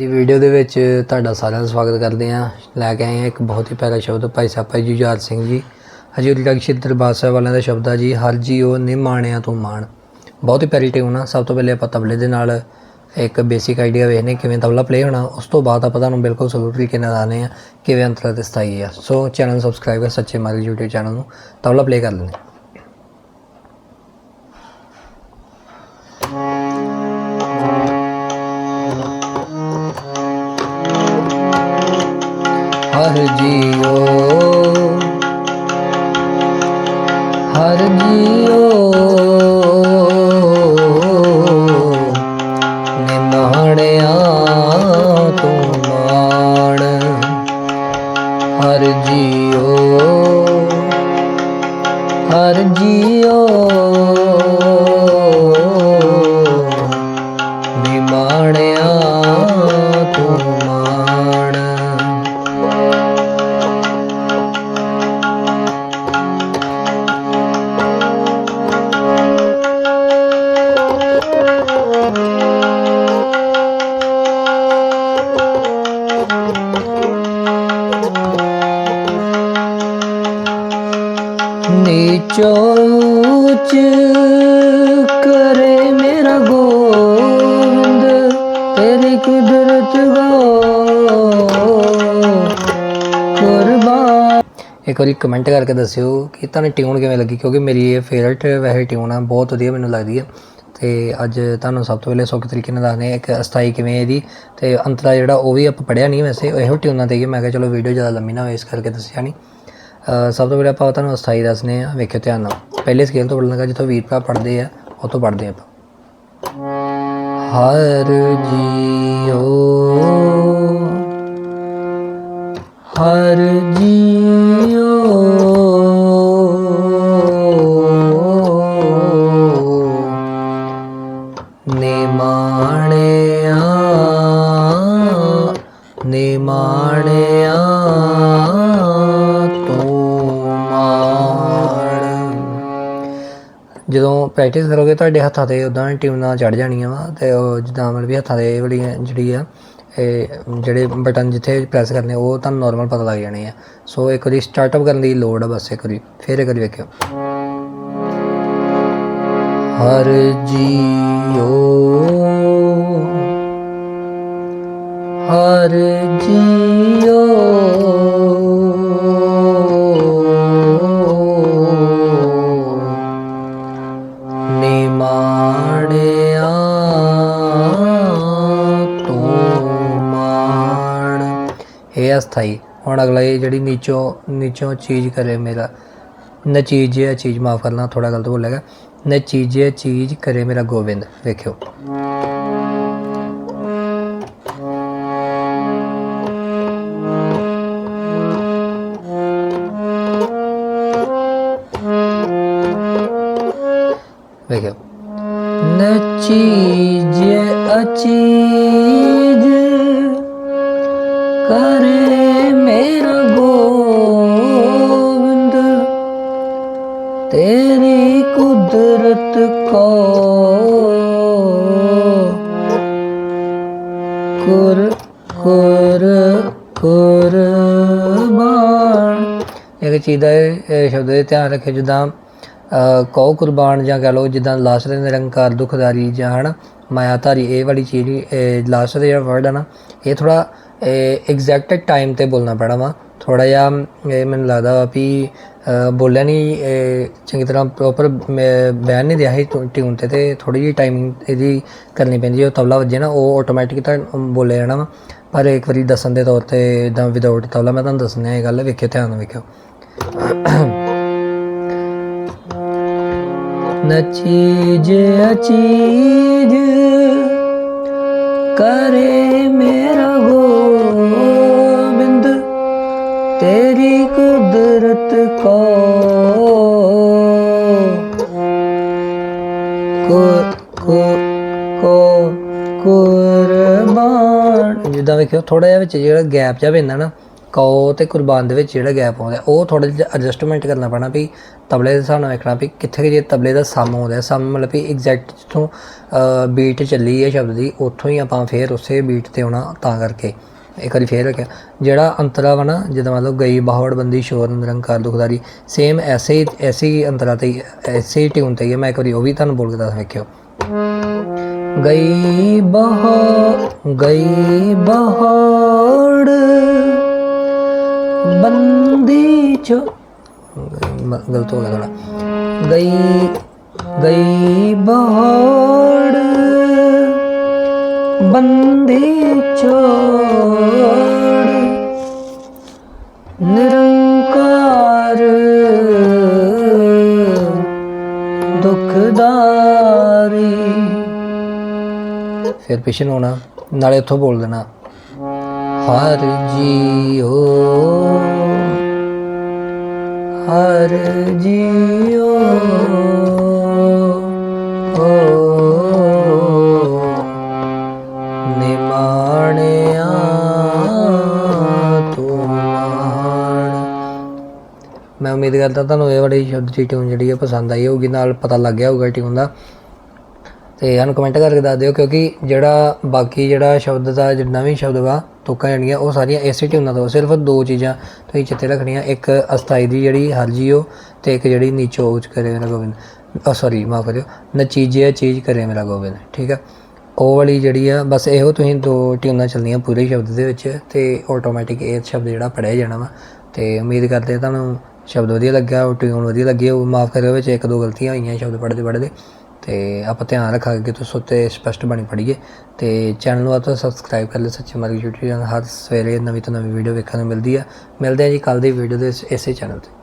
ਦੀ video ਦੇ ਵਿੱਚ ਤੁਹਾਡਾ ਸਾਰਿਆਂ ਦਾ ਸਵਾਗਤ ਕਰਦੇ ਹਾਂ। ਲੈ ਕੇ ਆਏ ਹਾਂ ਇੱਕ ਬਹੁਤ ਹੀ ਪਿਆਰਾ ਸ਼ਬਦ, ਭਾਈ ਸਾਹਿਬ, ਭਾਈ ਜੁਝਾਰ ਸਿੰਘ ਜੀ। ਹਜੂਰੀ ਤੱਕ ਸ਼੍ਰੀ ਦਰਬਾਰ ਸਾਹਿਬ ਵਾਲਿਆਂ ਦਾ ਸ਼ਬਦ ਆ ਜੀ, ਹਰ ਜੀਓ ਨਿਮਾਣਿਆਂ ਤੂੰ ਮਾਣ। ਬਹੁਤ ਹੀ ਪਿਆਰੀ ਟਿਊਨ ਆ। ਸਭ ਤੋਂ ਪਹਿਲੇ ਆਪਾਂ ਤਬਲੇ ਦੇ ਨਾਲ ਇੱਕ ਬੇਸਿਕ ਆਈਡੀਆ ਵੇਖਨੇ ਕਿਵੇਂ ਤਬਲਾ ਪਲੇ ਹੋਣਾ। ਉਸ ਤੋਂ ਬਾਅਦ ਆਪਾਂ ਤੁਹਾਨੂੰ ਬਿਲਕੁਲ ਸਲੂਟ ਤਰੀਕੇ ਨਾਲ ਆਨੇ ਆ ਕਿਵੇਂ ਅੰਤਰਾ ਤੇ ਸਥਾਈ ਆ। ਸੋ ਚੈਨਲ ਸਬਸਕ੍ਰਾਈਬ ਕਰ, ਸੱਚੇ ਮਾਰੀ YouTube ਚੈਨਲ ਨੂੰ ਤਬਲਾ ਪਲੇ ਕਰ ਲੈਣੇ ਜੀਓ। ਹਰ ਜੀਓ। ਨਿਮਾਣਿਆ ਤੂੰ ਮਾਣ। ਹਰ ਜੀਓ। ਹਰ ਜੀਓ। ਨੀਚੋਚ ਕਰੇ ਮੇਰਾ ਗੋਵਿੰਦ, ਤੇਰੀ ਕੁਦਰਤ ਗੋ ਇੱਕ ਵਾਰੀ ਕਮੈਂਟ ਕਰਕੇ ਦੱਸਿਓ ਕਿ ਤੁਹਾਨੂੰ ਟਿਊਨ ਕਿਵੇਂ ਲੱਗੀ, ਕਿਉਂਕਿ ਮੇਰੀ ਇਹ ਫੇਵਰਟ ਵੈਸੇ ਟਿਊਨ ਆ, ਬਹੁਤ ਵਧੀਆ ਮੈਨੂੰ ਲੱਗਦੀ ਹੈ ਤੇ ਅੱਜ ਤੁਹਾਨੂੰ ਸਭ ਤੋਂ ਪਹਿਲੇ ਸੌਖੇ ਤਰੀਕੇ ਨਾਲ ਦੱਸਦੇ ਇੱਕ ਅਸਥਾਈ ਕਿਵੇਂ ਇਹਦੀ, ਤੇ ਅੰਤਰਾ ਜਿਹੜਾ ਉਹ ਵੀ ਆਪਾਂ ਪੜਿਆ ਨਹੀਂ ਵੈਸੇ ਇਹੋ ਟਿਊਨਾਂ ਤੇ ਹੀ ਮੈਂ ਕਿਹਾ ਚਲੋ ਵੀਡੀਓ ਜ਼ਿਆਦਾ ਲੰਮੀ ਨਾ ਹੋਏ, ਇਸ ਕਰਕੇ ਦੱਸਿਆ ਨਹੀਂ ਸਭ ਤੋਂ ਪਹਿਲਾਂ ਆਪਾਂ ਤੁਹਾਨੂੰ ਅਸਥਾਈ ਦੱਸਨੇ ਆ ਵੇਖਿਓ ਧਿਆਨ ਨਾਲ। ਪਹਿਲੇ ਸਕੇਲ ਤੋਂ ਪੜਨ ਲੱਗਾ, ਜਿੱਥੋਂ ਵੀਰ ਭਰਾ ਪੜਦੇ ਆ, ਉੱਥੋਂ ਤੋਂ ਪੜਦੇ ਆਪਾਂ। ਹਰ ਜੀਓ ਹਰ ਜੀਓ। ਜਦੋਂ ਪ੍ਰੈਕਟਿਸ ਕਰੋਗੇ, ਤੁਹਾਡੇ ਹੱਥਾਂ ਤੇ ਉਦਾਂ ਟਿਊਨਾਂ ਚੜ ਜਾਣੀਆਂ ਵਾ ਤੇ ਉਹ ਜਿੱਦਾਂ ਮਤਲਬ ਵੀ ਹੱਥਾਂ ਦੇ ਇਹ ਵਾਲੀ ਜਿਹੜੀ ਆ, ਇਹ ਜਿਹੜੇ ਬਟਨ ਜਿੱਥੇ ਪ੍ਰੈਸ ਕਰਨੇ, ਉਹ ਤੁਹਾਨੂੰ ਨਾਰਮਲ ਪਤਾ ਲੱਗ ਜਾਣੇ ਆ। ਸੋ ਇੱਕ ਵਾਰੀ ਸਟਾਰਟਅਪ ਕਰਨ ਦੀ ਲੋੜ ਆ ਬਸ ਇੱਕ ਵਾਰੀ, ਫਿਰ ਇੱਕ ਵਾਰੀ ਵੇਖਿਓ। ਹਰ ਜੀਓ, ਹਰ ਜੀ ਇਹ ਅਸਥਾਈ ਹੁਣ ਅਗਲਾ ਇਹ ਜਿਹੜੀ ਨੀਚੋਂ ਨੀਚੋਂ ਚੀਜ਼ ਕਰੇ ਮੇਰਾ। ਨ ਚੀਜ਼ ਹੈ ਚੀਜ਼ ਮਾਫ ਕਰਨਾ ਥੋੜਾ ਗਲਤ ਬੋਲੇਗਾ ਨ ਚੀਜ਼ ਹੈ ਚੀਜ਼ ਕਰੇ ਮੇਰਾ ਗੋਬਿੰਦ, ਵੇਖਿਓ। ਵੇਖਿਓ। ਨ ਚੀਜ਼ ਅਚੀਜ਼ ਤੇਰੀ ਕੁਦਰਤ ਕੋ ਕੁਰ ਕੁਰ ਕੁਰਬਾਨ ਇੱਕ ਚੀਜ਼ ਦਾ ਇਹ ਸ਼ਬਦ ਦੇ ਧਿਆਨ ਰੱਖਿਓ ਜਿੱਦਾਂ ਅਹ, ਕਉ ਕੁਰਬਾਨ ਜਾਂ ਕਹ ਲਓ ਜਿੱਦਾਂ ਲਾਸਟ ਨਿਰੰਕਾਰ ਦੁਖਦਾਰੀ ਜਾਂ ਹਨਾ ਮਾਇਆਧਾਰੀ ਇਹ ਵਾਲੀ ਚੀਜ਼ ਲਾਸਟ ਦਾ ਜਿਹੜਾ ਵਰਡ ਹੈ ਨਾ ਇਹ ਥੋੜਾ ਐਗਜ਼ੈਕਟ ਟਾਈਮ ਤੇ ਬੋਲਣਾ ਪੈਣਾ ਵਾ। ਥੋੜਾ ਜਿਹਾ, ਇਹ ਮੈਨੂੰ ਲੱਗਦਾ ਵਾ ਵੀ ਬੋਲਿਆ ਨਹੀਂ ਚੰਗੀ ਤਰ੍ਹਾਂ ਪ੍ਰੋਪਰ ਬਿਆਨ ਨਹੀਂ ਦਿਆ ਸੀ ਟਿਊਨ ਤੇ ਤੇ ਥੋੜੀ ਜਿਹੀ ਟਾਈਮਿੰਗ ਇਹਦੀ ਕਰਨੀ ਪੈਂਦੀ, ਉਹ ਤਬਲਾ ਵੱਜੇ ਨਾ, ਉਹ ਆਟੋਮੈਟਿਕ ਤਾਂ ਬੋਲੇ ਜਾਣਾ ਵਾ। ਪਰ ਇੱਕ ਵਾਰੀ ਦੱਸਣ ਦੇ ਤੌਰ ਤੇ ਇਦਾਂ ਵਿਦਆਊਟ ਤਬਲਾ, ਮੈਂ ਤੁਹਾਨੂੰ ਦੱਸਣਾ ਇਹ ਗੱਲ, ਵੇਖਿਓ, ਧਿਆਨ ਨਾਲ ਵੇਖਿਓ। ਨਚੀ ਜੇ ਅਚੀਜ ਕਰੇ ਤੇਰੀ ਕੁਦਰਤ ਕੋ ਕੋ ਕੋ ਕੁਰਬਾਨ। ਜਿੱਦਾਂ ਵੇਖਿਓ ਥੋੜਾ ਜਿਹਾ ਵਿੱਚ ਜਿਹੜਾ ਗੈਪ ਜਿਹਾ ਪੈਂਦਾ ਨਾ ਕੋ ਤੇ ਕੁਰਬਾਨ ਦੇ ਵਿੱਚ ਜਿਹੜਾ ਗੈਪ ਆਉਂਦਾ, ਉਹ ਥੋੜਾ ਜਿਹਾ ਐਡਜਸਟਮੈਂਟ ਕਰਨਾ ਪੈਣਾ ਵੀ ਤਬਲੇ ਦੇ ਹਿਸਾਬ ਵੇਖਣਾ ਵੀ ਕਿੱਥੇ ਜੇ ਤਬਲੇ ਦਾ ਸਮ ਆਉਂਦਾ ਸਮ ਮਤਲਬ ਵੀ ਐਗਜ਼ੈਕਟ ਜਿੱਥੋਂ ਬੀਟ ਚੱਲੀ ਹੈ ਸ਼ਬਦ ਦੀ, ਉੱਥੋਂ ਹੀ ਆਪਾਂ ਫੇਰ ਉਸੇ ਬੀਟ ਤੇ ਆਉਣਾ ਤਾਂ ਕਰਕੇ। ਇੱਕ ਵਾਰੀ ਫੇਰ ਰੱਖਿਆ। ਜਿਹੜਾ ਅੰਤਰਾ ਵਾ ਨਾ, ਜਦੋਂ ਮਤਲਬ ਗਈ ਬਾਹੜ ਬੰਦੀ, ਸ਼ੋਰ, ਨਿਰੰਕਾਰ, ਦੁਖਦਾਰੀ ਸੇਮ ਐਸੇ ਹੀ ਐਸੇ ਹੀ ਅੰਤਰਾ ਤੇ ਐਸੇ ਹੀ ਟਿਊਨ ਤੇ ਹੀ ਮੈਂ ਇੱਕ ਵਾਰੀ ਉਹ ਵੀ ਤੁਹਾਨੂੰ ਬੋਲ ਕੇ ਦੱਸ ਵੇਖਿਓ। ਗਈ ਬਹਾ ਗਈ ਬਹਾੜ ਬੰਦੀ ਚ, ਗਲਤ ਹੋ ਗਿਆ ਥੋੜਾ ਗਈ ਗਈ ਬਹਾੜ ਬੰਦੀ ਚੋੜ ਨਿਰੰਕਾਰ, ਦੁਖਦਾਰੀ। ਫਿਰ ਪਿਛੇ ਨੂੰ ਆਉਣਾ, ਨਾਲੇ ਉੱਥੋਂ ਬੋਲ ਦੇਣਾ, ਹਰ ਜੀਓ ਹਰ ਜੀਓ ਓ ਨਿਮਾਣਿਆ ਮੈਂ ਉਮੀਦ ਕਰਦਾ ਤੁਹਾਨੂੰ ਇਹ ਵਾਲੀ ਸ਼ਬਦ ਦੀ ਟਿਊਨ ਜਿਹੜੀ ਹੈ ਪਸੰਦ ਆਈ ਹੋਊਗੀ, ਨਾਲ ਪਤਾ ਲੱਗ ਗਿਆ ਹੋਊਗਾ ਟਿਊਨ ਦਾ। ਤੇ ਸਾਨੂੰ ਕਮੈਂਟ ਕਰਕੇ ਦੱਸ ਦਿਓ, ਕਿਉਂਕਿ ਜਿਹੜਾ ਬਾਕੀ ਜਿਹੜਾ ਸ਼ਬਦ ਦਾ ਜਿੰਨਾ ਵੀ ਸ਼ਬਦ ਵਾ, ਤੁਕਾਂ ਜਿਹੜੀਆਂ ਉਹ ਸਾਰੀਆਂ ਇਸੇ ਟਿਊਨਾਂ ਤੋਂ, ਸਿਰਫ ਦੋ ਚੀਜ਼ਾਂ ਤੁਸੀਂ ਚਿੱਤੇ ਰੱਖਣੀਆਂ, ਇੱਕ ਅਸਥਾਈ ਦੀ ਜਿਹੜੀ ਹਰਜੀਓ ਤੇ ਇੱਕ ਜਿਹੜੀ ਨੀਚੋ ਉੱਚ ਕਰੇ ਮੇਰਾ ਗੋਬਿੰਦ। ਉਹ ਸੌਰੀ ਮਾਫ ਕਰਿਓ ਨਚੀਜੇ ਚੀਜ਼ ਕਰੇ ਮੇਰਾ ਗੋਬਿੰਦ, ਠੀਕ ਆ? ਉਹ ਵਾਲੀ ਜਿਹੜੀ ਆ, ਬਸ ਇਹੋ ਤੁਸੀਂ ਦੋ ਟਿਊਨਾਂ ਚੱਲਦੀਆਂ ਪੂਰੇ ਸ਼ਬਦ ਦੇ ਵਿੱਚ, ਤੇ ਆਟੋਮੈਟਿਕ ਇਹ ਸ਼ਬਦ ਜਿਹੜਾ ਪੜਿਆ ਜਾਣਾ ਵਾ। ਤੇ ਉਮੀਦ ਕਰਦੇ ਤੁਹਾਨੂੰ ਸ਼ਬਦ ਵਧੀਆ ਲੱਗਿਆ ਉਹ ਟਿਊਨ ਵਧੀਆ ਲੱਗੀ, ਉਹ ਮਾਫ ਕਰਿਓ, ਵਿੱਚ ਇੱਕ ਦੋ ਗਲਤੀਆਂ ਹੋਈਆਂ ਸ਼ਬਦ ਪੜ੍ਹਦੇ ਪੜ੍ਹਦੇ। ਤੇ ਆਪਾਂ ਧਿਆਨ ਰੱਖਾਂਗੇ ਕਿ ਤੁਸੀਂ ਉੱਤੇ ਸਪਸ਼ਟ ਬਣੀ ਪੜ੍ਹੀਏ। ਤੇ ਚੈਨਲ ਨੂੰ ਆਪਾਂ ਸਬਸਕ੍ਰਾਈਬ ਕਰ ਲਿਓ, ਸੱਚੀ ਮਾਰਗ YouTube ਚੈਨਲ ਹਰ ਸਵੇਰੇ ਨਵੀਂ ਤੋਂ ਨਵੀਂ ਵੀਡੀਓ ਵੇਖਣ ਨੂੰ ਮਿਲਦੀ ਆ। ਮਿਲਦੇ ਆ ਜੀ ਕੱਲ ਦੀ ਵੀਡੀਓ ਦੇ ਇਸੇ ਚੈਨਲ ਤੇ।